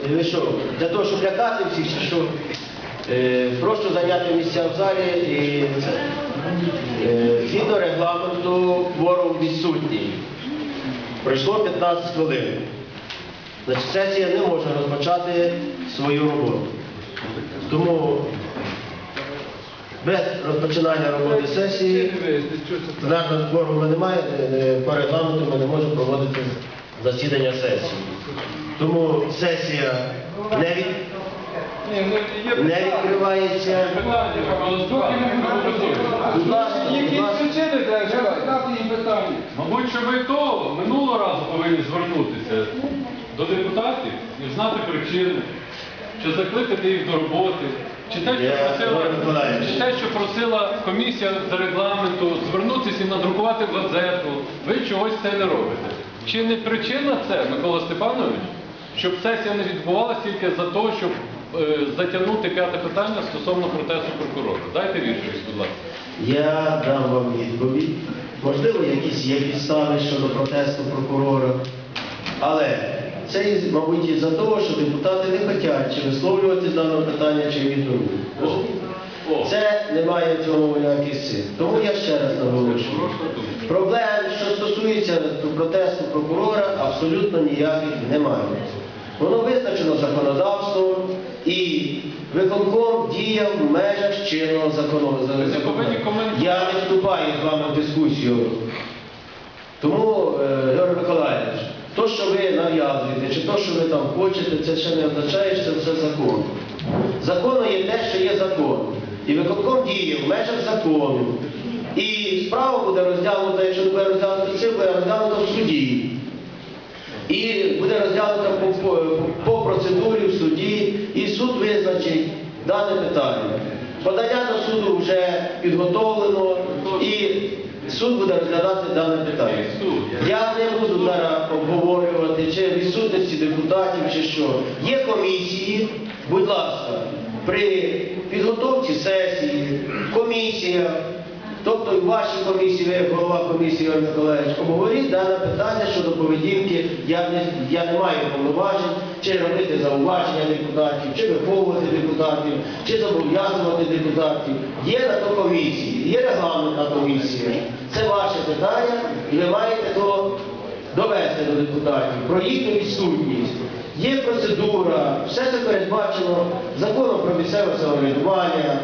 Господи, ви що, для того, щоб лякати всіх, чи що? Е, прошу зайняти місця в залі і. Е, згідно регламенту кворум відсутній. Пройшло 15 хвилин. Значить, сесія не може розпочати свою роботу. Тому без розпочинання роботи сесії Пленарного кворуму немає, е, е, по регламенту ми не можемо проводити засідання сесії. Тому сесія не, від, не відкривається. Будь ласка, будь ласка. Мабуть, що ви то минулого разу повинні звернутися до депутатів і знати причини, чи закликати їх до роботи, чи те, що просила, чи те, що просила комісія з регламенту, звернутися і надрукувати газету. Ви чогось це не робите. Чи не причина це, Микола Степанович, щоб сесія не відбувалася тільки за те, щоб е, затягнути п'яте питання стосовно протесту прокурора? Дайте відповідь, будь ласка. Я дам вам відповідь. Можливо, якісь є підстави щодо протесту прокурора. Але це, мабуть, із-за того, що депутати не хочуть чи висловлювати даного питання, чи ігнорують. Це немає в цьому ніяких сил. Тому я ще раз наголошую. Проблем, що стосується протесту прокурора, абсолютно ніяких немає. Воно визначено законодавством і виконком діяв в межах чинного законодавства. Я не вступаю з вами в дискусію. Тому, е, Георгій Миколаївич, то, що ви нав'язуєте, чи то, що ви там хочете, це ще не означає, що це все закон. Законом є те, що є закон. І виконком діє в межах закону. І справа буде розглянута, якщо не буде розглянута це, буде розглянута в суді. І буде розглянута по, по, процедурі в суді, і суд визначить дане питання. Подання до суду вже підготовлено, і суд буде розглядати дане питання. Я не буду зараз обговорювати, чи відсутності депутатів, чи що. Є комісії, будь ласка, при підготовці сесії, комісія, Тобто і в вашій комісії, ви як голова комісії Ігор Миколаївич, обговоріть дане питання щодо поведінки. Я не, я не маю повноважень, чи робити зауваження депутатів, чи виховувати депутатів, чи зобов'язувати депутатів. Є на то комісії, є регламентна комісія. Це ваше питання, і ви маєте то довести до депутатів про їхню відсутність. Є процедура, все це передбачено законом про місцеве самоврядування,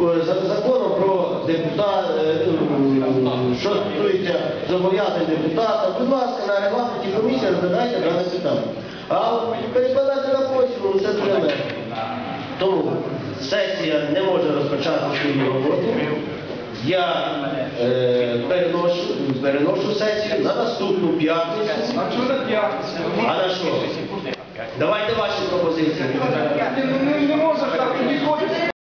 е, законом про депутат, е, е, що стосується зобов'язань депутата. Будь ласка, на регламенті комісії розглядайте дане питання. А перекладати на потім, ну це дуже легко. Тому сесія не може розпочати свою роботу. Я е, переношу, переношу сесію на наступну п'ятницю? А на що? Давайте ваші пропозиції.